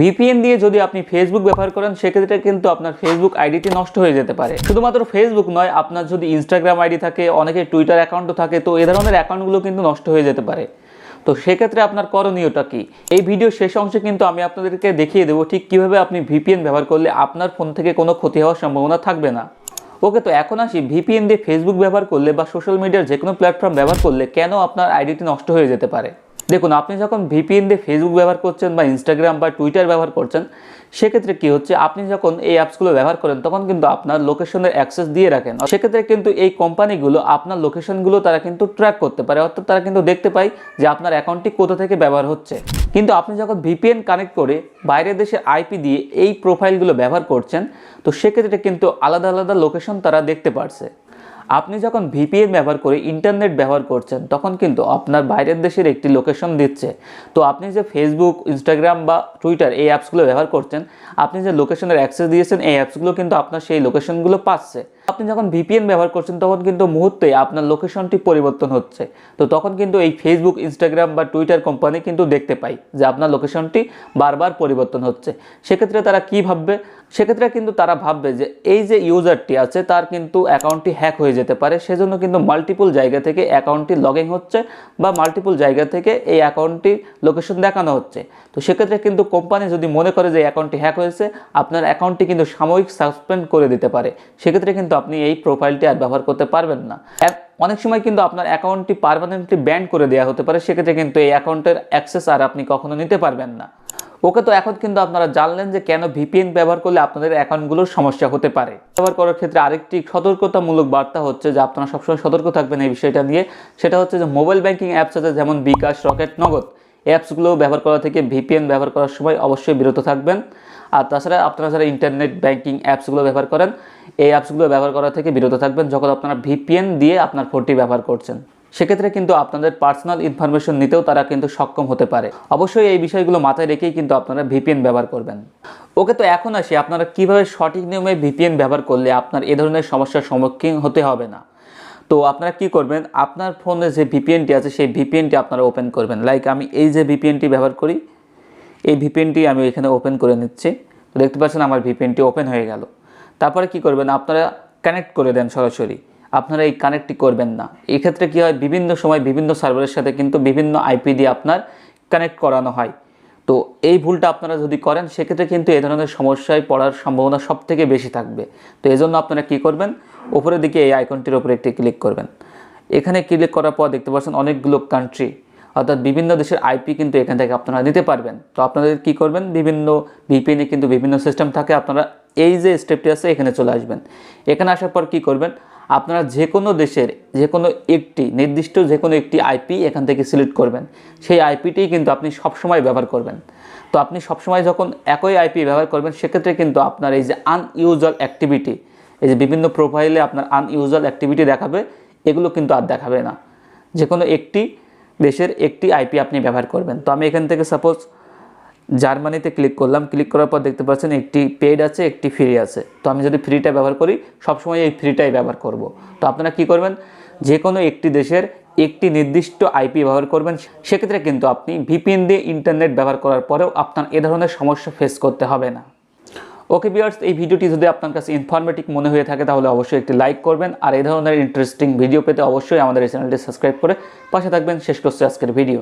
VPN দিয়ে যদি আপনি ফেসবুক ব্যবহার করেন, সেক্ষেত্রে কিন্তু আপনার ফেসবুক আইডিটি নষ্ট হয়ে যেতে পারে। শুধুমাত্র ফেসবুক নয়, আপনার যদি ইনস্টাগ্রাম আইডি থাকে, অনেকে টুইটার অ্যাকাউন্টও থাকে, তো এ ধরনের অ্যাকাউন্টগুলো কিন্তু নষ্ট হয়ে যেতে পারে। তো সেক্ষেত্রে আপনার করণীয়টা কি? এই ভিডিও শেষ অংশে কিন্তু আমি আপনাদেরকে দেখিয়ে দেবো ঠিক কীভাবে আপনি ভিপিএন ব্যবহার করলে আপনার ফোন থেকে কোনো ক্ষতি হওয়ার সম্ভাবনা থাকবে না। ওকে, তো এখন আসি ভিপিএন দিয়ে ফেসবুক ব্যবহার করলে বা সোশ্যাল মিডিয়ার যে কোনো প্ল্যাটফর্ম ব্যবহার করলে কেন আপনার আইডিটি নষ্ট হয়ে যেতে পারে? দেখুন, আপনি যখন ভিপিএন দিয়ে ফেসবুক ব্যবহার করছেন বা ইনস্টাগ্রাম বা টুইটার ব্যবহার করছেন, সেক্ষেত্রে কি হচ্ছে? আপনি যখন এই অ্যাপসগুলো ব্যবহার করেন, তখন কিন্তু আপনার লোকেশনের অ্যাক্সেস দিয়ে রাখেন। সেক্ষেত্রে কিন্তু এই কোম্পানিগুলো আপনার লোকেশনগুলো তারা কিন্তু ট্র্যাক করতে পারে। অর্থাৎ তারা কিন্তু দেখতে পায় যে আপনার অ্যাকাউন্টটি কোথা থেকে ব্যবহার হচ্ছে। কিন্তু আপনি যখন ভিপিএন কানেক্ট করে বাইরের দেশের আইপি দিয়ে এই প্রোফাইলগুলো ব্যবহার করছেন, তো সেক্ষেত্রে কিন্তু আলাদা আলাদা লোকেশন তারা দেখতে পারছে। আপনি যখন ভিপিএন ব্যবহার করে ইন্টারনেট ব্যবহার করছেন, তখন কিন্তু আপনার বাইরের দেশের একটি লোকেশন দিচ্ছে। তো আপনি যে ফেসবুক ইনস্টাগ্রাম বা টুইটার এই অ্যাপসগুলো ব্যবহার করছেন, আপনি যে লোকেশনের অ্যাক্সেস দিয়েছেন, এই অ্যাপসগুলো কিন্তু আপনার সেই লোকেশনগুলো পাচ্ছে। আপনি যখন ভিপিএন ব্যবহার করছেন, তখন কিন্তু মুহূর্তে আপনার লোকেশনটি পরিবর্তন হচ্ছে। তো তখন কিন্তু এই ফেসবুক ইনস্টাগ্রাম বা টুইটার কোম্পানি কিন্তু দেখতে পাই যে আপনার লোকেশনটি বারবার পরিবর্তন হচ্ছে। সেক্ষেত্রে তারা কি ভাববে? সেক্ষেত্রে কিন্তু তারা ভাববে যে এই যে ইউজারটি আছে, তার কিন্তু অ্যাকাউন্টটি হ্যাক হয়ে যেতে পারে। সেজন্য কিন্তু মাল্টিপল জায়গা থেকে অ্যাকাউন্টটি লগ হচ্ছে বা মাল্টিপল জায়গা থেকে এই অ্যাকাউন্টটি লোকেশন দেখানো হচ্ছে। তো সেক্ষেত্রে কিন্তু কোম্পানি যদি মনে করে যে অ্যাকাউন্টটি হ্যাক হয়েছে, আপনার অ্যাকাউন্টটি কিন্তু সাময়িক সাসপেন্ড করে দিতে পারে। সেক্ষেত্রে কিন্তু আপনি এই প্রোফাইলটি আর ব্যবহার করতে পারবেন না। অনেক সময় কিন্তু আপনার অ্যাকাউন্টটি পারমানেন্টলি ব্যান করে দেওয়া হতে পারে, সেক্ষেত্রে কিন্তু এই অ্যাকাউন্টের অ্যাক্সেস আর আপনি কখনো নিতে পারবেন না। ওকে, তো এখন কিন্তু আপনারা জানলেন যে কেন ভিপিএন ব্যবহার করলে আপনাদের অ্যাকাউন্টগুলোর সমস্যা হতে পারে। ব্যবহার করার ক্ষেত্রে আরেকটি সতর্কতামূলক বার্তা হচ্ছে যে, আপনারা সবসময় সতর্ক থাকবেন এই বিষয়টা নিয়ে। সেটা হচ্ছে যে মোবাইল ব্যাংকিং অ্যাপস আছে যেমন বিকাশ, রকেট, নগদ। অ্যাপসগুলো ব্যবহার করা থেকে ভিপিএন ব্যবহার করার সময় অবশ্যই বিরত থাকবেন। আর তাছাড়া আপনারা যারা ইন্টারনেট ব্যাংকিং অ্যাপসগুলো ব্যবহার করেন, এই অ্যাপসগুলো ব্যবহার করা থেকে বিরত থাকবেন যখন আপনারা ভিপিএন দিয়ে আপনার ফোনটি ব্যবহার করছেন। সেক্ষেত্রে কিন্তু আপনাদের পার্সোনাল ইনফরমেশন নিতেও তারা কিন্তু সক্ষম হতে পারে। অবশ্যই এই বিষয়গুলো মাথায় রেখেই কিন্তু আপনারা ভিপিএন ব্যবহার করবেন। ওকে, তো এখন আসি। আপনারা কীভাবে সঠিক নিয়মে ভিপিএন ব্যবহার করলে আপনার এ ধরনের সমস্যার সম্মুখীন হতে হবে না? তো আপনারা কি করবেন? আপনার ফোনে যে ভিপিএনটি আছে, সেই ভিপিএনটি আপনারা ওপেন করবেন। লাইক আমি এই যে ভিপিএনটি ব্যবহার করি, এই ভিপিএনটি আমি এখানে ওপেন করে নিচ্ছি। দেখতে পাচ্ছেন আমার ভিপিএনটি ওপেন হয়ে গেল। তারপরে কি করবেন? আপনারা কানেক্ট করে দেন সরাসরি। আপনারা এই কানেক্টটি করবেন না। এই ক্ষেত্রে কী হয়? বিভিন্ন সময় বিভিন্ন সার্ভারের সাথে কিন্তু বিভিন্ন আইপি দিয়ে আপনার কানেক্ট করানো হয়। তো এই ভুলটা আপনারা যদি করেন, সেক্ষেত্রে কিন্তু এ ধরনের সমস্যায় পড়ার সম্ভাবনা সব থেকে বেশি থাকবে। তো এজন্য আপনারা কি করবেন? উপরের দিকে এই আইকনটির উপরে একটি ক্লিক করবেন। এখানে ক্লিক করার পর দেখতে পাচ্ছেন অনেকগুলো কান্ট্রি অর্থাৎ বিভিন্ন দেশের আইপি কিন্তু এখান থেকে আপনারা নিতে পারবেন। তো আপনাদের কি করবেন? বিভিন্ন ভিপিএনে কিন্তু বিভিন্ন সিস্টেম থাকে, আপনারা এই যে স্টেপটি আছে, এখানে চলে আসবেন। এখানে আসার পর কি করবেন? আপনারা যে কোনো দেশের যে কোনো একটি, নির্দিষ্ট যে কোনো একটি আইপি এখান থেকে সিলেক্ট করবেন। সেই আইপিটিই কিন্তু আপনি সবসময় ব্যবহার করবেন। তো আপনি সবসময় যখন একই আইপি ব্যবহার করবেন, সেক্ষেত্রে কিন্তু আপনার এই যে আনইউজুয়াল অ্যাক্টিভিটি এই যে বিভিন্ন প্রোফাইলে আপনার আনইউজুয়াল অ্যাক্টিভিটি দেখাবে, এগুলো কিন্তু আর দেখাবে না। যে কোনো একটি দেশের একটি আইপি আপনি ব্যবহার করবেন। তো আমি এখান থেকে সাপোজ জার্মানিতে ক্লিক করলাম, ক্লিক করার পর দেখতে পাচ্ছেন একটি পেড আছে, একটি ফ্রি আছে। তো আমি যদি ফ্রিটা ব্যবহার করি, সবসময় এই ফ্রিটাই ব্যবহার করব। তো আপনারা কি করবেন? যে কোনো একটি দেশের একটি নির্দিষ্ট আইপি ব্যবহার করবেন। সেক্ষেত্রে কিন্তু আপনি ভিপিএন দিয়ে ইন্টারনেট ব্যবহার করার পরেও আপনার এ ধরনের সমস্যা ফেস করতে হবে না। ওকে বিয়ার্স এই ভিডিওটি যদি আপনার কাছে ইনফরমেটিভ মনে হয়ে থাকে, তাহলে অবশ্যই একটি লাইক করবেন। আর এই ধরনের ইন্টারেস্টিং ভিডিও পেতে অবশ্যই আমাদের এই চ্যানেলটি সাবস্ক্রাইব করে পাশে থাকবেন। শেষ করছে আজকের ভিডিও